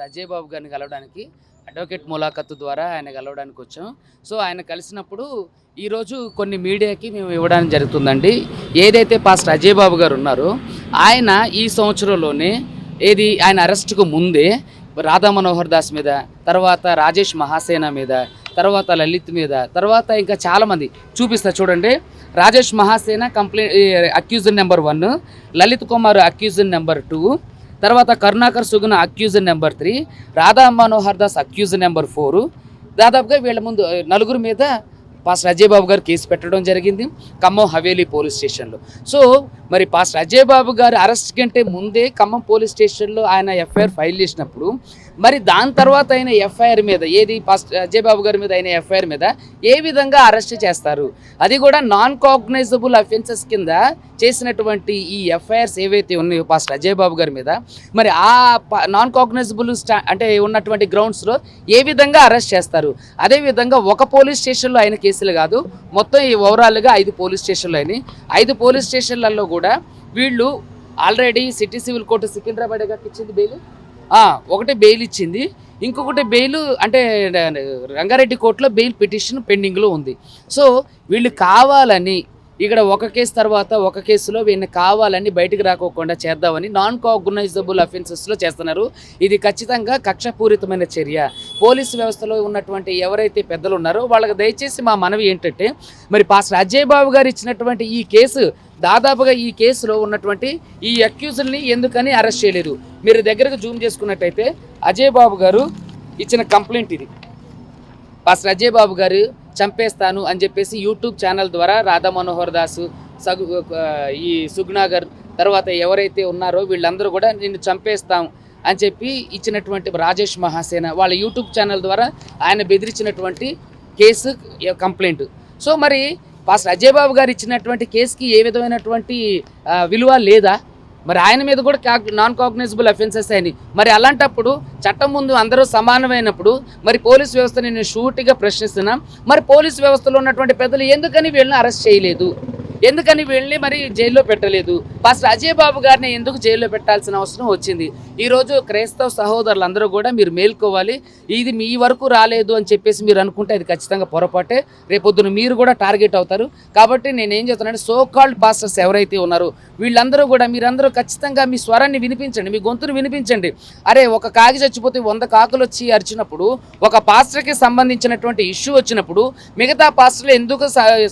అజయ్ బాబు గారిని కలవడానికి అడ్వకేట్ ములాఖత్తు ద్వారా ఆయన కలవడానికి వచ్చాం. సో ఆయన కలిసినప్పుడు ఈరోజు కొన్ని మీడియాకి మేము ఇవ్వడానికి జరుగుతుందండి. ఏదైతే పాస్టర్ అజయ్ బాబు గారు ఉన్నారో ఆయన ఈ సంవత్సరంలోనే ఏది ఆయన అరెస్ట్కు ముందే రాధా మనోహర్ దాస్ మీద తర్వాత రాజేష్ మహాసేన మీద తర్వాత లలిత్ మీద తర్వాత ఇంకా చాలామంది చూపిస్తా చూడండి. Rajesh Mahasena complaint accusation number one Lalith Kumar accusation number two తర్వాత Karunakar Suguna accusation number three Radha Manohar Das accusation number four. దాదాపుగా వీళ్ళ ముందు నలుగురు మీద పాస్టర్ అజయ్ బాబు గారు కేసు పెట్టడం జరిగింది. ఖమ్మం హవేలీ పోలీస్ స్టేషన్లో. సో మరి పాస్టర్ అజయ్ బాబు గారు అరెస్ట్ కంటే ముందే ఖమ్మం పోలీస్ స్టేషన్లో ఆయన ఎఫ్ఐఆర్ ఫైల్ చేసినప్పుడు మరి దాని తర్వాత అయిన ఎఫ్ఐఆర్ మీద ఏది ఫస్ట్ అజయ్ బాబు గారి మీద అయిన ఎఫ్ఐఆర్ మీద ఏ విధంగా అరెస్ట్ చేస్తారు? అది కూడా నాన్ కాగ్నైజబుల్ అఫెన్సెస్ కింద చేసినటువంటి ఈ ఎఫ్ఐఆర్స్ ఏవైతే ఉన్నాయో ఫస్ట్ అజయ్ బాబు గారి మీద మరి ఆ నాన్ కాగ్నైజబుల్ స్టా అంటే ఉన్నటువంటి గ్రౌండ్స్లో ఏ విధంగా అరెస్ట్ చేస్తారు? అదేవిధంగా ఒక పోలీస్ స్టేషన్లో అయిన కేసులు కాదు మొత్తం ఈ ఓవరాల్గా ఐదు పోలీస్ స్టేషన్లు అయినాయి. ఐదు పోలీస్ స్టేషన్లలో కూడా వీళ్ళు already city civil court Secunderabad గారికి ఇచ్చింది బెయిల్. ఒకటి బెయిల్ ఇచ్చింది. ఇంకొకటి బెయిల్ అంటే రంగారెడ్డి కోర్టులో బెయిల్ పిటిషన్ పెండింగ్లో ఉంది. సో వీళ్ళు కావాలని ఇక్కడ ఒక కేసు తర్వాత ఒక కేసులో వీళ్ళని కావాలని బయటకు రాకోకుండా చేద్దామని నాన్ కాగ్నైజబుల్ అఫెన్సెస్లో చేస్తున్నారు. ఇది ఖచ్చితంగా కక్షపూరితమైన చర్య. పోలీసు వ్యవస్థలో ఉన్నటువంటి ఎవరైతే పెద్దలు ఉన్నారో వాళ్ళకి దయచేసి మా మనవి ఏంటంటే మరి పాస్టర్ అజయ్ బాబు గారు ఇచ్చినటువంటి ఈ కేసు దాదాపుగా ఈ కేసులో ఉన్నటువంటి ఈ అక్యూజుల్ని ఎందుకని అరెస్ట్ చేయలేదు? మీరు దగ్గరకు జూమ్ చేసుకున్నట్టయితే అజయ్ బాబు గారు ఇచ్చిన కంప్లైంట్ ఇది. పాస్ అజయ్ బాబు గారు చంపేస్తాను అని చెప్పేసి యూట్యూబ్ ఛానల్ ద్వారా రాధా మనోహర్ దాసు సగు ఈ సుగ్నాగర్ తర్వాత ఎవరైతే ఉన్నారో వీళ్ళందరూ కూడా నిన్ను చంపేస్తాం అని చెప్పి ఇచ్చినటువంటి రాజేష్ మహాసేన వాళ్ళ యూట్యూబ్ ఛానల్ ద్వారా ఆయన బెదిరించినటువంటి కేసు కంప్లైంట్. సో మరి పాస్టర్ అజయ్ బాబు గారు ఇచ్చినటువంటి కేసుకి ఏ విధమైనటువంటి విలువ లేదా? మరి ఆయన మీద కూడా కాగ్ నాన్ కాగ్నైజబుల్ అఫెన్సెస్ అయినాయి. మరి అలాంటప్పుడు చట్టం ముందు అందరూ సమానమైనప్పుడు మరి పోలీస్ వ్యవస్థ నేను షూటిగా ప్రశ్నిస్తున్నా. మరి పోలీస్ వ్యవస్థలో ఉన్నటువంటి పెద్దలు ఎందుకని వీళ్ళని అరెస్ట్ చేయలేదు? ఎందుకని వీళ్ళని మరి జైల్లో పెట్టలేదు? పాస్టర్ అజయ్ బాబు గారిని ఎందుకు జైల్లో పెట్టాల్సిన అవసరం వచ్చింది? ఈరోజు క్రైస్తవ సహోదరులందరూ కూడా మీరు మేల్కోవాలి. ఇది మీ వరకు రాలేదు అని చెప్పేసి మీరు అనుకుంటే అది ఖచ్చితంగా పొరపాటే. రేపొద్దున మీరు కూడా టార్గెట్ అవుతారు. కాబట్టి నేను ఏం చెప్తున్నానంటే సో కాల్డ్ పాస్టర్స్ ఎవరైతే ఉన్నారో వీళ్ళందరూ కూడా మీరందరూ ఖచ్చితంగా మీ స్వరాన్ని వినిపించండి మీ గొంతును వినిపించండి. అరే ఒక కాకి చచ్చిపోతే వంద కాకులు వచ్చి అరిచినప్పుడు ఒక పాస్టర్కి సంబంధించినటువంటి ఇష్యూ వచ్చినప్పుడు మిగతా పాస్టర్లు ఎందుకు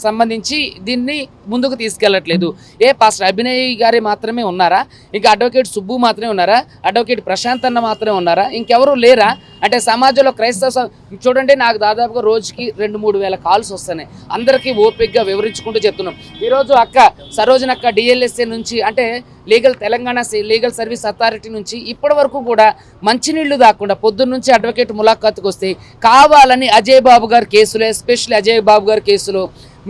సంబంధించి దీన్ని ముందుకు తీసుకెళ్ళట్లేదు. ఏ పాస్టర్ అభినయ్ గారే మాత్రమే ఉన్నారా? ఇంకా అడ్వకేట్ సుబ్బు మాత్రమే ఉన్నారా? అడ్వకేట్ ప్రశాంత్ అన్న మాత్రమే ఉన్నారా? ఇంకెవరు లేరా? అంటే సమాజంలో క్రైస్తవ చూడండి నాకు దాదాపుగా రోజుకి రెండు మూడు వేల కాల్స్ వస్తున్నాయి. అందరికీ ఓపిక్గా వివరించుకుంటూ చెప్తున్నాం. ఈరోజు అక్క సరోజన అక్క డిఎల్ఎస్ఏ నుంచి అంటే legal Telangana legal service authority నుంచి ఇప్పటి వరకు కూడా మంచినీళ్ళు దాక్కుండా పొద్దున్న నుంచి అడ్వకేట్ ములాఖాత్కి వస్తే కావాలని అజయ్ బాబు గారి కేసులో ఎస్పెషల్లీ అజయ్ బాబు గారి కేసులో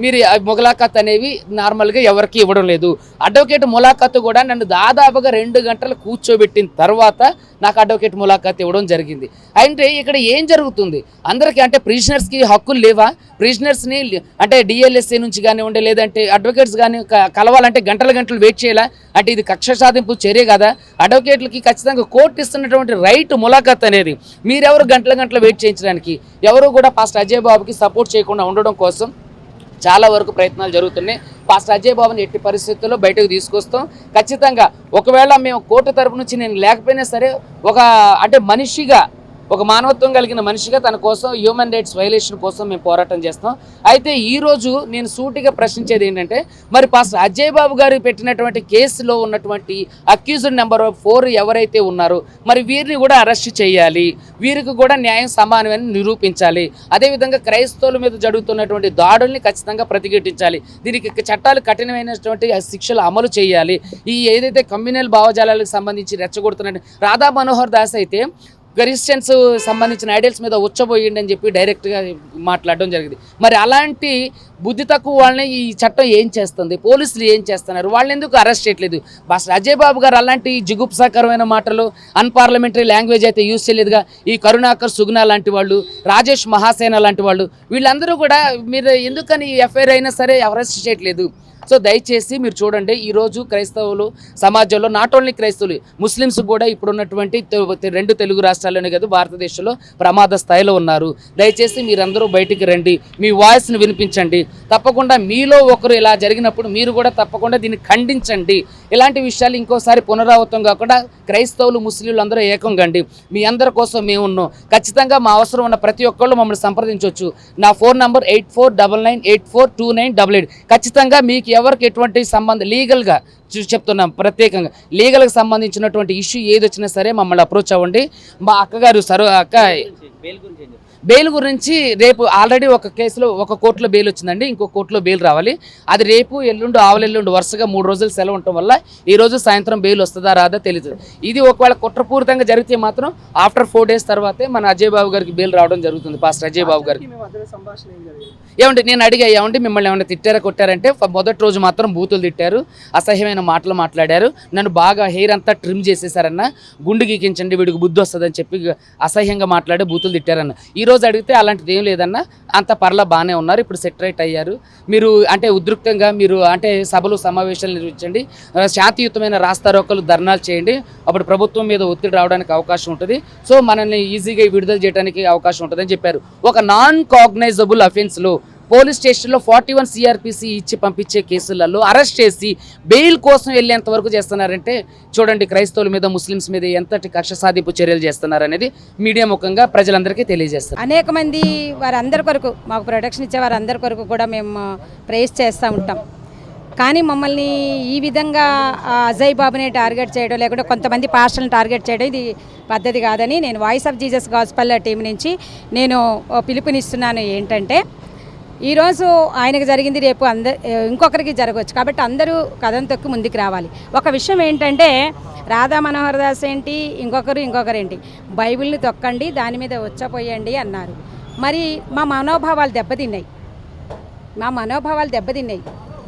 మీరు ముగలాఖత్ అనేవి నార్మల్గా ఎవరికి ఇవ్వడం లేదు. అడ్వకేట్ ములాఖత్ కూడా నన్ను దాదాపుగా రెండు గంటలు కూర్చోబెట్టిన తర్వాత నాకు అడ్వకేట్ ములాఖత్ ఇవ్వడం జరిగింది. అంటే ఇక్కడ ఏం జరుగుతుంది? అందరికీ అంటే ప్రిజనర్స్కి హక్కులు లేవా? ప్రిజనర్స్ని అంటే డిఎల్ఎస్ఏ నుంచి కానివ్వండి లేదంటే అడ్వకేట్స్ కానీ కలవాలంటే గంటల గంటలు వెయిట్ చేయాలా? అంటే ఇది కక్ష సాధింపు చర్య కదా? అడ్వకేట్లకి ఖచ్చితంగా కోర్టు ఇస్తున్నటువంటి రైట్ ములాఖత్ అనేది మీరెవరు గంటల గంటలు వెయిట్ చేయించడానికి? ఎవరు కూడా ఫస్ట్ అజయ్ బాబుకి సపోర్ట్ చేయకుండా ఉండడం కోసం చాలా వరకు ప్రయత్నాలు జరుగుతున్నాయి. పాస్టర్ అజయ్ బాబుని ఎట్టి పరిస్థితుల్లో బయటకు తీసుకొస్తాం. ఖచ్చితంగా ఒకవేళ మేము కోర్టు తరపు నుంచి నేను లేకపోయినా సరే ఒక అంటే మనిషిగా ఒక మానవత్వం కలిగిన మనిషిగా తన కోసం హ్యూమన్ రైట్స్ వైలేషన్ కోసం మేము పోరాటం చేస్తాం అయితే ఈరోజు నేను సూటిగా ప్రశ్నించేది ఏంటంటే మరి పాస్టర్ అజయ్ బాబు గారు పెట్టినటువంటి కేసులో ఉన్నటువంటి అక్యూజ్డ్ నెంబర్ ఫోర్ ఎవరైతే ఉన్నారో మరి వీరిని కూడా అరెస్ట్ చేయాలి. వీరికి కూడా న్యాయం సమానమని నిరూపించాలి. అదేవిధంగా క్రైస్తవుల మీద జరుగుతున్నటువంటి దాడుల్ని ఖచ్చితంగా ప్రతిఘటించాలి. దీనికి చట్టాలు కఠినమైనటువంటి శిక్షలు అమలు చేయాలి. ఈ ఏదైతే కమ్యూనల్ భావజాలాలకు సంబంధించి రెచ్చగొడుతున్న రాధా మనోహర్ దాస్ అయితే క్రిస్టియన్స్ సంబంధించిన ఐడియల్స్ మీద వచ్చబోయిండి అని చెప్పి డైరెక్ట్గా మాట్లాడడం జరిగింది. మరి అలాంటి బుద్ధి తక్కువ వాళ్ళని ఈ చట్టం ఏం చేస్తుంది? పోలీసులు ఏం చేస్తున్నారు? వాళ్ళని ఎందుకు అరెస్ట్ చేయట్లేదు? బస్ అజయ్ బాబు గారు అలాంటి జిగుప్సాకరమైన మాటలు అన్పార్లమెంటరీ లాంగ్వేజ్ అయితే యూజ్ చేయలేదుగా. ఈ కరుణాకర్ సుగుణ లాంటి వాళ్ళు రాజేష్ మహాసేన లాంటి వాళ్ళు వీళ్ళందరూ కూడా మీరు ఎందుకని ఎఫ్ఐఆర్ అయినా సరే అరెస్ట్ చేయట్లేదు? సో దయచేసి మీరు చూడండి ఈరోజు క్రైస్తవులు సమాజంలో నాట్ ఓన్లీ క్రైస్తవులు ముస్లిమ్స్ కూడా ఇప్పుడున్నటువంటి తె- రెండు తెలుగు రాష్ట్రాల్లోనే కాదు భారతదేశంలో ప్రమాద స్థాయిలో ఉన్నారు. దయచేసి మీరందరూ బయటికి రండి మీ వాయిస్ని వినిపించండి. తప్పకుండా మీలో ఒకరు ఇలా జరిగినప్పుడు మీరు కూడా తప్పకుండా దీన్ని ఖండించండి. ఇలాంటి విషయాలు ఇంకోసారి పునరావృతం కాకుండా క్రైస్తవులు ముస్లింలు అందరూ ఏకం కండి. మీ అందరి కోసం మేము ఉన్నాం. ఖచ్చితంగా మా అవసరం ఉన్న ప్రతి ఒక్కళ్ళు మమ్మల్ని సంప్రదించవచ్చు నా phone number eight four double nine eight four two nine double eight. ఖచ్చితంగా మీకు ఎవరికి ఎటువంటి సంబంధం లీగల్గా చూ- చెప్తున్నాం ప్రత్యేకంగా. లీగల్కి సంబంధించినటువంటి ఇష్యూ ఏది వచ్చినా సరే మమ్మల్ని అప్రోచ్ అవ్వండి. మా అక్కగారు సరో అక్క బెయిల్ గురించి రేపు ఆల్రెడీ ఒక కేసులో ఒక కోర్టులో బెయిల్ వచ్చిందండి ఇంకో కోర్టులో బెయిల్ రావాలి. అది రేపు ఎల్లుండి ఆవలెల్లుండు వరుసగా మూడు రోజులు సెలవు ఉండటం వల్ల ఈ రోజు సాయంత్రం బెయిల్ వస్తుందా రాదా తెలియదు ఇది ఒకవేళ కుట్రపూరితంగా జరిగితే మాత్రం ఆఫ్టర్ ఫోర్ డేస్ తర్వాతే మన అజయ్ బాబు గారికి బెయిల్ రావడం జరుగుతుంది పాస్టర్ అజయ్ బాబు గారికి. ఏమండి నేను అడిగా ఏమండి మిమ్మల్ని ఏమైనా తిట్టారా కొట్టారంటే మొదటి రోజు మాత్రం బూతులు తిట్టారు అసహ్యమైన మాటలు మాట్లాడారు నన్ను బాగా హెయిర్ అంతా ట్రిమ్ చేసేసారన్న గుండు గీకించండి వీడికి బుద్ధి వస్తుందని చెప్పి అసహ్యంగా మాట్లాడి బూతులు తిట్టారన్న. ఈ ఈరోజు అడిగితే అలాంటిది ఏం లేదన్న. అంత పర్లా బాగానే ఉన్నారు. ఇప్పుడు సెటరేట్ అయ్యారు. మీరు అంటే ఉద్రిక్తంగా మీరు అంటే సభలు సమావేశాలు నిర్వహించండి. శాంతియుతమైన రాస్తారోకలు ధర్నాలు చేయండి. అప్పుడు ప్రభుత్వం మీద ఒత్తిడి రావడానికి అవకాశం ఉంటుంది. సో మనల్ని ఈజీగా విడుదల చేయడానికి అవకాశం ఉంటుందని చెప్పారు. ఒక నాన్ కాగ్నైజబుల్ అఫెన్స్లో పోలీస్ స్టేషన్లో ఫార్టీ వన్ సిఆర్పిసి ఇచ్చి పంపించే కేసులలో అరెస్ట్ చేసి బెయిల్ కోసం వెళ్ళేంత వరకు చేస్తున్నారంటే చూడండి క్రైస్తవుల మీద ముస్లిమ్స్ మీద ఎంతటి కక్ష సాధింపు చర్యలు చేస్తున్నారనేది మీడియా ముఖంగా ప్రజలందరికీ తెలియజేస్తారు. అనేక మంది వారందరి కొరకు మాకు ప్రొటెక్షన్ ఇచ్చే వారందరి కొరకు కూడా మేము ప్రేస్ చేస్తూ ఉంటాం. కానీ మమ్మల్ని ఈ విధంగా అజయ్ బాబుని టార్గెట్ చేయడం లేకుంటే కొంతమంది పాస్టర్లను టార్గెట్ చేయడం ఇది పద్ధతి కాదని నేను voice of Jesus gospel team నుంచి నేను పిలుపునిస్తున్నాను ఏంటంటే ఈరోజు ఆయనకు జరిగింది రేపు అంద ఇంకొకరికి జరగవచ్చు. కాబట్టి అందరూ కథం తొక్కి ముందుకు రావాలి. ఒక విషయం ఏంటంటే రాధా మనోహర్ దాస్ ఏంటి ఇంకొకరు ఇంకొకరు ఏంటి? బైబిల్ని తొక్కండి దాని మీద వచ్చపోయండి అన్నారు. మరి మా మనోభావాలు దెబ్బతిన్నాయి. మా మనోభావాలు దెబ్బతిన్నాయి.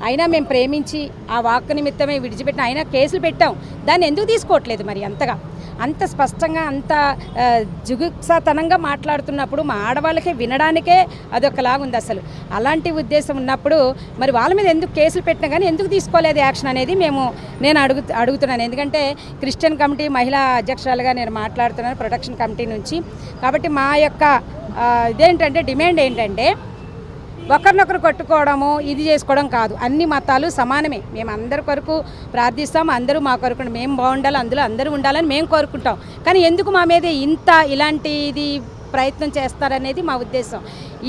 అయినా మేము ప్రేమించి ఆ వాక్ నిమిత్తమే విడిచిపెట్టిన అయినా కేసులు పెట్టాం. దాన్ని ఎందుకు తీసుకోవట్లేదు మరి అంతగా? అంత స్పష్టంగా అంత జుగుప్సాతనంగా మాట్లాడుతున్నప్పుడు మా ఆడవాళ్ళకే వినడానికే అదొకలాగా ఉంది అసలు. అలాంటి ఉద్దేశం ఉన్నప్పుడు మరి వాళ్ళ మీద ఎందుకు కేసులు పెట్టినా కానీ ఎందుకు తీసుకోలేదు యాక్షన్ అనేది మేము నేను అడుగు అడుగుతున్నాను. ఎందుకంటే క్రిస్టియన్ కమిటీ మహిళా అధ్యక్షురాలుగా నేను మాట్లాడుతున్నాను ప్రొటెక్షన్ కమిటీ నుంచి. కాబట్టి మా యొక్క ఇదేంటంటే డిమాండ్ ఏంటంటే ఒకరినొకరు కొట్టుకోవడము ఇది చేసుకోవడం కాదు. అన్ని మతాలు సమానమే. మేము అందరి కొరకు ప్రార్థిస్తాం అందరూ మా కొరకు మేము బాగుండాలి అందులో అందరూ ఉండాలని మేము కోరుకుంటాం. కానీ ఎందుకు మా మీద ఇంత ఇలాంటిది ప్రయత్నం చేస్తారనేది మా ఉద్దేశం.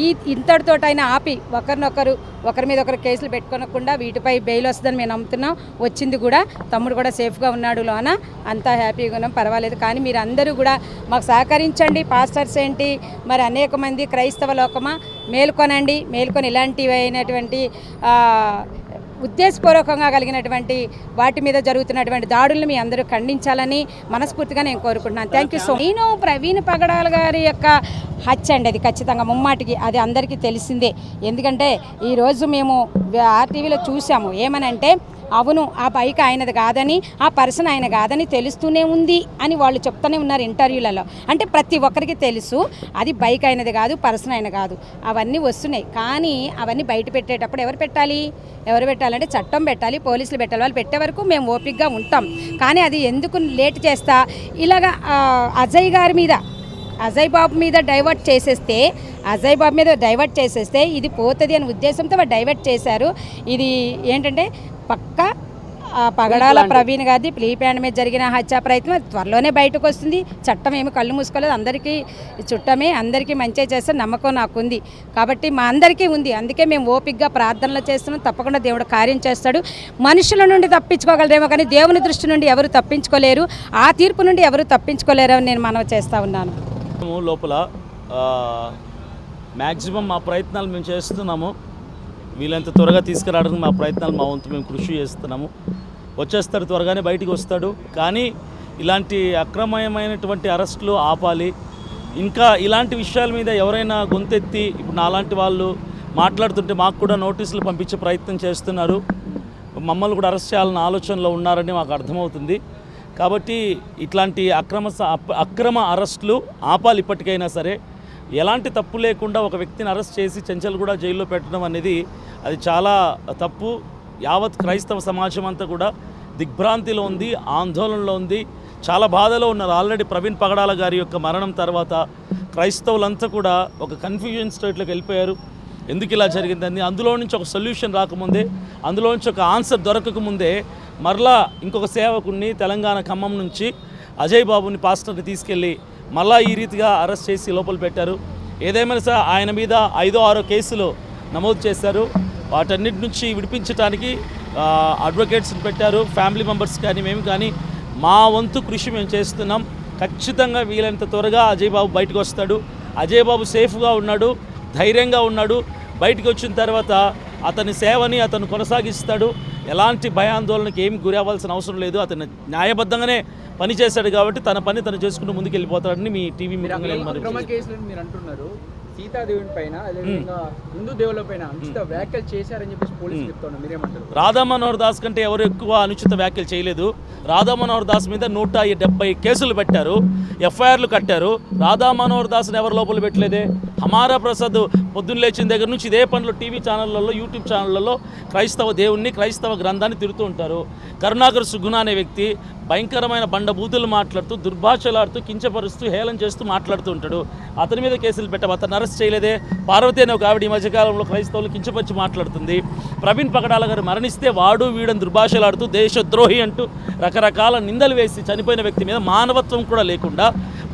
ఈ ఇంతటితోటైనా ఆపి ఒకరినొకరు ఒకరి మీద ఒకరు కేసులు పెట్టుకోనకుండా వీటిపై బెయిల్ వస్తుందని మేము నమ్ముతున్నాం. వచ్చింది కూడా తమ్ముడు కూడా సేఫ్గా ఉన్నాడు లోన. అంతా హ్యాపీగా ఉన్నాం పర్వాలేదు. కానీ మీరు అందరూ కూడా మాకు సహకరించండి. పాస్టర్స్ ఏంటి? మరి అనేక మంది క్రైస్తవ లోకమా? మేల్కొనండి. మేల్కొని ఇలాంటివి అయినటువంటి ఉద్దేశపూర్వకంగా కలిగినటువంటి వాటి మీద జరుగుతున్నటువంటి దాడులను మీ అందరూ ఖండించాలని మనస్ఫూర్తిగా నేను కోరుకుంటున్నాను. థ్యాంక్ యూ సో నేను ప్రవీణ్ పగడాల గారి యొక్క హత్య అండి అది ఖచ్చితంగా. ముమ్మాటికి అది అందరికీ తెలిసిందే. ఎందుకంటే ఈరోజు మేము ఆర్టీవీలో చూసాము ఏమనంటే అవును ఆ బైక్ ఆయనది కాదని ఆ పర్సన్ ఆయన కాదని తెలుస్తూనే ఉంది అని వాళ్ళు చెప్తూనే ఉన్నారు ఇంటర్వ్యూలలో. అంటే ప్రతి ఒక్కరికి తెలుసు అది బైక్ అయినది కాదు పర్సన్ అయిన కాదు. అవన్నీ వస్తున్నాయి. కానీ అవన్నీ బయట పెట్టేటప్పుడు ఎవరు పెట్టాలి? ఎవరు పెట్టాలంటే చట్టం పెట్టాలి పోలీసులు పెట్టాలి. వాళ్ళు పెట్టే వరకు మేము ఓపిక్గా ఉంటాం. కానీ అది ఎందుకు లేట్ చేస్తా? ఇలాగా అజయ్ గారి మీద అజయ్ బాబు మీద డైవర్ట్ చేసేస్తే అజయ్ బాబు మీద డైవర్ట్ చేసేస్తే ఇది పోతుంది అనే ఉద్దేశంతో వాళ్ళు డైవర్ట్ చేశారు. ఇది ఏంటంటే పక్క పగడాల ప్రవీణ్ గారిది ప్లీ ప్యాండ్ మీద జరిగిన హత్యా ప్రయత్నం త్వరలోనే బయటకు వస్తుంది. చట్టం ఏమి కళ్ళు మూసుకోలేదు. అందరికీ చుట్టమే అందరికీ మంచి చేస్తే నమ్మకం నాకు ఉంది కాబట్టి మా అందరికీ ఉంది. అందుకే మేము ఓపికగా ప్రార్థనలు చేస్తున్నాం. తప్పకుండా దేవుడు కార్యం చేస్తాడు. మనుషుల నుండి తప్పించుకోగలరేమో కానీ దేవుని దృష్టి నుండి ఎవరు తప్పించుకోలేరు. ఆ తీర్పు నుండి ఎవరు తప్పించుకోలేరు అని నేను మనవి చేస్తా ఉన్నాను. లోపల మ్యాక్సిమం మా ప్రయత్నాలు మేము చేస్తున్నాము. వీళ్ళంత త్వరగా తీసుకురావడానికి మా ప్రయత్నాలు మా వంతు మేము కృషి చేస్తున్నాము. వచ్చేస్తాడు త్వరగానే బయటికి వస్తాడు. కానీ ఇలాంటి అక్రమమైనటువంటి అరెస్టులు ఆపాలి. ఇంకా ఇలాంటి విషయాల మీద ఎవరైనా గొంతెత్తి ఇప్పుడు నాలాంటి వాళ్ళు మాట్లాడుతుంటే మాకు కూడా నోటీసులు పంపించే ప్రయత్నం చేస్తున్నారు. మమ్మల్ని కూడా అరెస్ట్ చేయాలన్న ఆలోచనలో ఉన్నారని మాకు అర్థమవుతుంది. కాబట్టి ఇట్లాంటి అక్రమ స- అక్రమ అరెస్టులు ఆపాలి ఇప్పటికైనా సరే ఎలాంటి తప్పు లేకుండా ఒక వ్యక్తిని అరెస్ట్ చేసి చెంచల్ కూడా జైల్లో పెట్టడం అనేది అది చాలా తప్పు. యావత్ క్రైస్తవ సమాజం అంతా కూడా దిగ్భ్రాంతిలో ఉంది ఆందోళనలో ఉంది. చాలా బాధలో ఉన్నారు. ఆల్రెడీ ప్రవీణ్ పగడాల గారి యొక్క మరణం తర్వాత క్రైస్తవులంతా కూడా ఒక కన్ఫ్యూజన్ స్టేట్లోకి వెళ్ళిపోయారు. ఎందుకు ఇలా జరిగిందని? అందులో నుంచి ఒక సొల్యూషన్ రాకముందే అందులో నుంచి ఒక ఆన్సర్ దొరకకముందే మరలా ఇంకొక సేవకుడిని తెలంగాణ ఖమ్మం నుంచి అజయ్ బాబుని పాస్టర్ని తీసుకెళ్ళి మళ్ళా ఈ రీతిగా అరెస్ట్ చేసి లోపల పెట్టారు. ఏదేమైనా సరే ఆయన మీద ఐదో ఆరో కేసులు నమోదు చేశారు. వాటన్నిటి నుంచి విడిపించడానికి అడ్వకేట్స్ని పెట్టారు. ఫ్యామిలీ మెంబర్స్ కానీ మేము కానీ మా వంతు కృషి మేము చేస్తున్నాం. ఖచ్చితంగా వీలైనంత త్వరగా అజయ్ బాబు బయటకు వస్తాడు. అజయ్ బాబు సేఫ్గా ఉన్నాడు ధైర్యంగా ఉన్నాడు. బయటకు వచ్చిన తర్వాత అతని సేవని అతను కొనసాగిస్తాడు. ఎలాంటి భయాందోళనకి ఏమి గురి అవ్వాల్సిన అవసరం లేదు. అతను న్యాయబద్ధంగానే పని చేశాడు కాబట్టి తన పని తను చేసుకుంటూ ముందుకు వెళ్ళిపోతాడని మీ టీవీ మీరు అంటున్నారు. సీతాదేవుని పైన అదేవిధంగా హిందూ దేవుల పైన అనుచిత వ్యాఖ్యలు చేశారని చెప్పేసి పోలీసులు చెప్తున్నారు. మీరేమంటారు? రాధా మనోహర్ దాస్ కంటే ఎవరు ఎక్కువ అనుచిత వ్యాఖ్యలు చేయలేదు. రాధా మనోహర్ దాస్ మీద నూట డెబ్బై కేసులు పెట్టారు. ఎఫ్ఐఆర్లు కట్టారు. రాధా మనోహర్ దాస్ని ఎవరు లోపల పెట్టలేదే? హమారా ప్రసాద్ పొద్దున్న లేచిన దగ్గర నుంచి ఇదే పనులు టీవీ ఛానళ్ళల్లో యూట్యూబ్ ఛానళ్ళల్లో క్రైస్తవ దేవుణ్ణి క్రైస్తవ గ్రంథాన్ని తిరుగుతూ ఉంటారు. కరుణాకర్ సుగుణ అనే వ్యక్తి భయంకరమైన బండబూతులు మాట్లాడుతూ దుర్భాషలాడుతూ కించపరుస్తూ హేళన చేస్తూ మాట్లాడుతూ ఉంటాడు. అతని మీద కేసులు పెట్టాం అతను అరెస్ట్ చేయలేదే. పార్వతి అనే ఒక ఆవిడ ఈ మధ్యకాలంలో క్రైస్తవులు కించపరిచి మాట్లాడుతుంది. ప్రవీణ్ పగడాల గారు మరణిస్తే వాడు వీడని దుర్భాషలాడుతూ దేశద్రోహి అంటూ రకరకాల నిందలు వేసి చనిపోయిన వ్యక్తి మీద మానవత్వం కూడా లేకుండా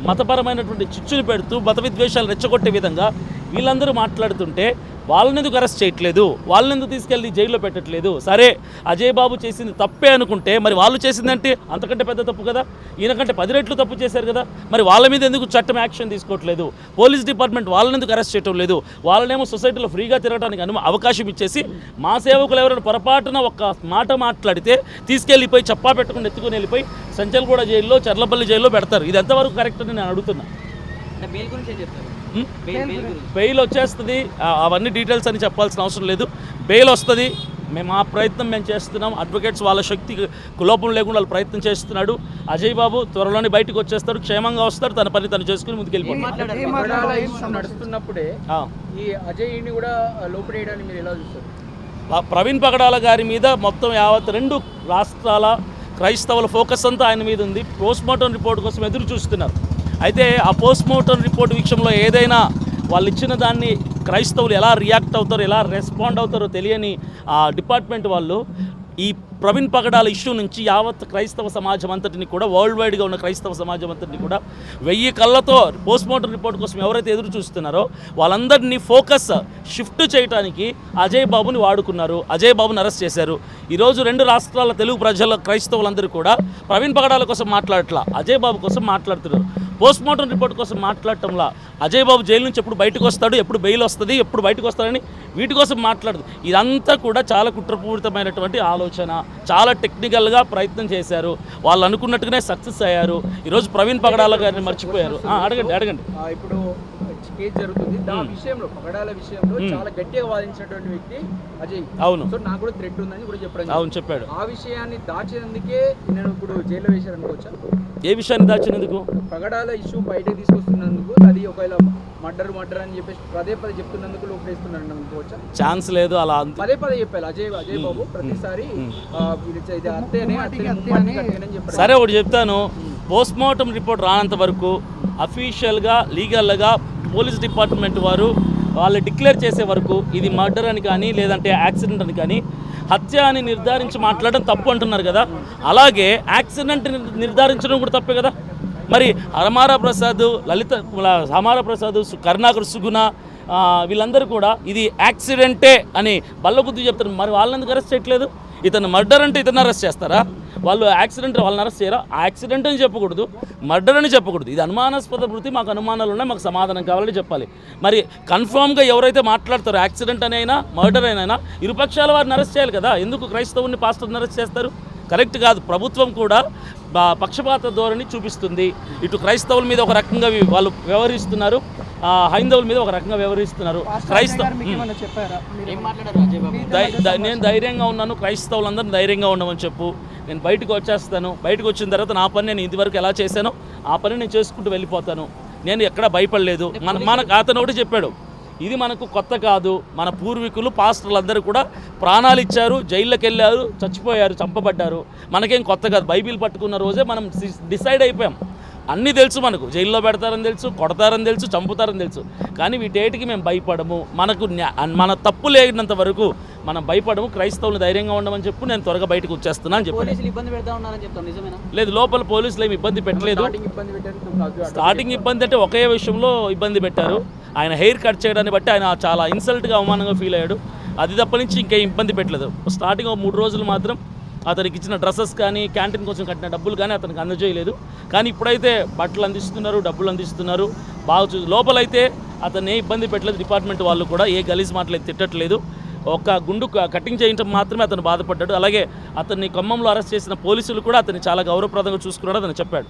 మతపరమైనటువంటి చిచ్చులు పెడుతూ మత విద్వేషాలు రెచ్చగొట్టే విధంగా వీళ్ళందరూ మాట్లాడుతుంటే వాళ్ళని ఎందుకు అరెస్ట్ చేయట్లేదు? వాళ్ళని ఎందుకు తీసుకెళ్ళి జైల్లో పెట్టట్లేదు? సరే అజయ్ బాబు చేసింది తప్పే అనుకుంటే మరి వాళ్ళు చేసిందంటే అంతకంటే పెద్ద తప్పు కదా? ఈయనకంటే పది రెట్లు తప్పు చేశారు కదా? మరి వాళ్ళ మీద ఎందుకు చట్టం యాక్షన్ తీసుకోవట్లేదు? పోలీస్ డిపార్ట్మెంట్ వాళ్ళని ఎందుకు అరెస్ట్ చేయటం లేదు? వాళ్ళనేమో సొసైటీలో ఫ్రీగా తిరగడానికి అను అవకాశం ఇచ్చేసి మా సేవకులు ఎవరైనా పొరపాటున ఒక మాట మాట్లాడితే తీసుకెళ్ళిపోయి చప్పా పెట్టుకుని ఎత్తుకుని వెళ్ళిపోయి సంచల్గూడ జైల్లో చర్లపల్లి జైల్లో పెడతారు. ఇది ఎంతవరకు కరెక్ట్ అని నేను అడుగుతున్నా. బెయిల్ గురించి ఏం చెప్తారు? బెయిల్ వచ్చేస్తుంది. ఆ- అవన్నీ డీటెయిల్స్ అని చెప్పాల్సిన అవసరం లేదు. బెయిల్ వస్తుంది. మేము మా ప్రయత్నం మేము చేస్తున్నాం. అడ్వకేట్స్ వాళ్ళ శక్తి లోపం లేకుండా వాళ్ళు ప్రయత్నం చేస్తున్నాడు. అజయ్ బాబు త్వరలోనే బయటకు వచ్చేస్తాడు. క్షేమంగా వస్తాడు. తన పని తను చేసుకుని ఆ. చూస్తారు? ఆ ప్రవీణ్ పగడాల గారి మీద మొత్తం యావత్ రెండు రాష్ట్రాల క్రైస్తవుల ఫోకస్ అంతా ఆయన మీద ఉంది. పోస్ట్ మార్టం రిపోర్ట్ కోసం ఎదురు చూస్తున్నారు. అయితే ఆ పోస్ట్మార్టం రిపోర్ట్ విషయంలో ఏదైనా వాళ్ళు ఇచ్చిన దాన్ని క్రైస్తవులు ఎలా రియాక్ట్ అవుతారో ఎలా రెస్పాండ్ అవుతారో తెలియని ఆ డిపార్ట్మెంట్ వాళ్ళు ఈ ప్రవీణ్ పగడాల ఇష్యూ నుంచి యావత్ క్రైస్తవ సమాజం అంతటిని కూడా వరల్డ్ వైడ్గా ఉన్న క్రైస్తవ సమాజం అంతటిని కూడా వెయ్యి కళ్ళతో పోస్ట్మార్టం రిపోర్ట్ కోసం ఎవరైతే ఎదురు చూస్తున్నారో వాళ్ళందరినీ ఫోకస్ షిఫ్ట్ చేయడానికి అజయ్ బాబుని వాడుకున్నారు. అజయ్ బాబుని అరెస్ట్ చేశారు. ఈరోజు రెండు రాష్ట్రాల తెలుగు ప్రజల క్రైస్తవులందరూ కూడా ప్రవీణ్ పగడాల కోసం మాట్లాడట్లా అజయ్ బాబు కోసం మాట్లాడుతున్నారు. పోస్ట్మార్టం రిపోర్ట్ కోసం మాట్లాడటంలా అజయ్ బాబు జైలు నుంచి ఎప్పుడు బయటకు వస్తాడు ఎప్పుడు బెయిల్ వస్తుంది ఎప్పుడు బయటకు వస్తాడని వీటి కోసం మాట్లాడదు. ఇదంతా కూడా చాలా కుట్రపూరితమైనటువంటి ఆలోచన. చాలా టెక్నికల్గా ప్రయత్నం చేశారు. వాళ్ళు అనుకున్నట్టుగానే సక్సెస్ అయ్యారు. ఈరోజు ప్రవీణ్ పగడాల గారిని మర్చిపోయారు. అడగండి అడగండి. ఇప్పుడు కేసు జరుగుతుంది. దాని విషయంలో పగడాల విషయంలో చాలా గట్టిగా వాదించినటువంటి వ్యక్తి అజయ్. అవును. సో నాకు కూడా థ్రెట్ ఉందని కూడా చెప్పడం అవును చెప్పాడు. ఆ విషయాన్ని దాచినందుకే నేను ఇప్పుడు జైల్లో వేశారనుకోవచ్చా? ఏ విషయాన్ని దాచినందుకు? పగడాల ఇష్యూ బయటకు తీసుకొస్తున్నందుకు అది ఒకవేళ మర్డర్ మర్డర్ అని చెప్పేసి పదే పదే చెప్తున్నందుకు లోపేస్తున్నారు అనుకోవచ్చా ఛాన్స్ లేదు అలా అంత పదే పదే చెప్పాలి. అజయ్ అజయ్ బాబు ప్రతిసారి సరే ఒకటి చెప్తాను. పోస్ట్ మార్టం రిపోర్ట్ రానంత వరకు అఫీషియల్గా లీగల్గా పోలీస్ డిపార్ట్మెంట్ వారు వాళ్ళు డిక్లేర్ చేసే వరకు ఇది మర్డర్ అని కానీ లేదంటే యాక్సిడెంట్ అని కానీ హత్య అని నిర్ధారించి మాట్లాడడం తప్పు అంటున్నారు కదా. అలాగే యాక్సిడెంట్ నిర్ధారించడం కూడా తప్పే కదా. మరి హరమారా ప్రసాద్ లలిత హమారా ప్రసాద్ సు- కరుణాకర్ సుగుణ వీళ్ళందరూ కూడా ఇది యాక్సిడెంటే అని బల్లబుద్ధి చెప్తారు మరి వాళ్ళని అరెస్ట్ చేయట్లేదు? ఇతను మర్డర్ అంటే ఇతను అరెస్ట్ చేస్తారా? వాళ్ళు యాక్సిడెంట్ వాళ్ళని అరెస్ట్ చేయరా? యాక్సిడెంట్ అని చెప్పకూడదు మర్డర్ అని చెప్పకూడదు. ఇది అనుమానాస్పద వృత్తి మాకు అనుమానాలు ఉన్నాయి మాకు సమాధానం కావాలని చెప్పాలి. మరి కన్ఫామ్గా ఎవరైతే మాట్లాడతారో యాక్సిడెంట్ అని అయినా మర్డర్ అయినా ఇరుపక్షాల వారిని అరెస్ట్ చేయాలి కదా? ఎందుకు క్రైస్తవుని పాస్టర్ని అరెస్ట్ చేస్తారు? కరెక్ట్ కాదు. ప్రభుత్వం కూడా పక్షపాత ధోరణి చూపిస్తుంది. ఇటు క్రైస్తవుల మీద ఒక రకంగా వాళ్ళు వ్యవహరిస్తున్నారు. ఆ, హైందవుల మీద ఒక రకంగా వ్యవహరిస్తున్నారు. క్రైస్తవ నేను ధైర్యంగా ఉన్నాను. క్రైస్తవులందరూ ధైర్యంగా ఉండమని చెప్పు. నేను బయటకు వచ్చేస్తాను. బయటకు వచ్చిన తర్వాత నా పని నేను ఇంతవరకు ఎలా చేశానో ఆ పని నేను చేసుకుంటూ వెళ్ళిపోతాను. నేను ఎక్కడ భయపడలేదు. మన మన అతను ఒకటి చెప్పాడు. ఇది మనకు కొత్త కాదు. మన పూర్వీకులు పాస్టర్లు అందరూ కూడా ప్రాణాలు ఇచ్చారు జైళ్ళకి వెళ్ళారు చచ్చిపోయారు చంపబడ్డారు. మనకేం కొత్త కాదు. బైబిల్ పట్టుకున్న రోజే మనం డిసైడ్ అయిపోయాం. అన్నీ తెలుసు మనకు. జైల్లో పెడతారని తెలుసు కొడతారని తెలుసు చంపుతారని తెలుసు. కానీ వీటేటికి మేము భయపడము. మనకు మన తప్పు లేనంత వరకు మనం భయపడము. క్రైస్తవులు ధైర్యంగా ఉండమని చెప్పు నేను త్వరగా బయటకు వచ్చేస్తున్నా అని నిజమేనా? లేదు లోపల పోలీసులు ఏమి ఇబ్బంది పెట్టలేదు. స్టార్టింగ్ ఇబ్బంది పెట్టారు స్టార్టింగ్ ఇబ్బంది అంటే ఒకే విషయంలో ఇబ్బంది పెట్టారు. ఆయన హెయిర్ కట్ చేయడాన్ని బట్టి ఆయన చాలా ఇన్సల్ట్గా అవమానంగా ఫీల్ అయ్యాడు. అది తప్ప నుంచి ఇంకేం ఇబ్బంది పెట్టలేదు. స్టార్టింగ్ ఒక మూడు రోజులు మాత్రం అతనికి ఇచ్చిన డ్రెస్సెస్ కానీ క్యాంటీన్ కోసం కట్టిన డబ్బులు కానీ అతనికి అందజేయలేదు. కానీ ఇప్పుడైతే బట్టలు అందిస్తున్నారు డబ్బులు అందిస్తున్నారు. బాగా చూ లోపలైతే అతన్ని ఏ ఇబ్బంది పెట్టలేదు. డిపార్ట్మెంట్ వాళ్ళు కూడా ఏ గలీజ్ మాటలు తిట్టట్లేదు. ఒక గుండు కటింగ్ చేయటం మాత్రమే అతను బాధపడ్డాడు. అలాగే అతన్ని ఖమ్మంలో అరెస్ట్ చేసిన పోలీసులు కూడా అతన్ని చాలా గౌరవప్రదంగా చూసుకున్నాడు అతను చెప్పాడు.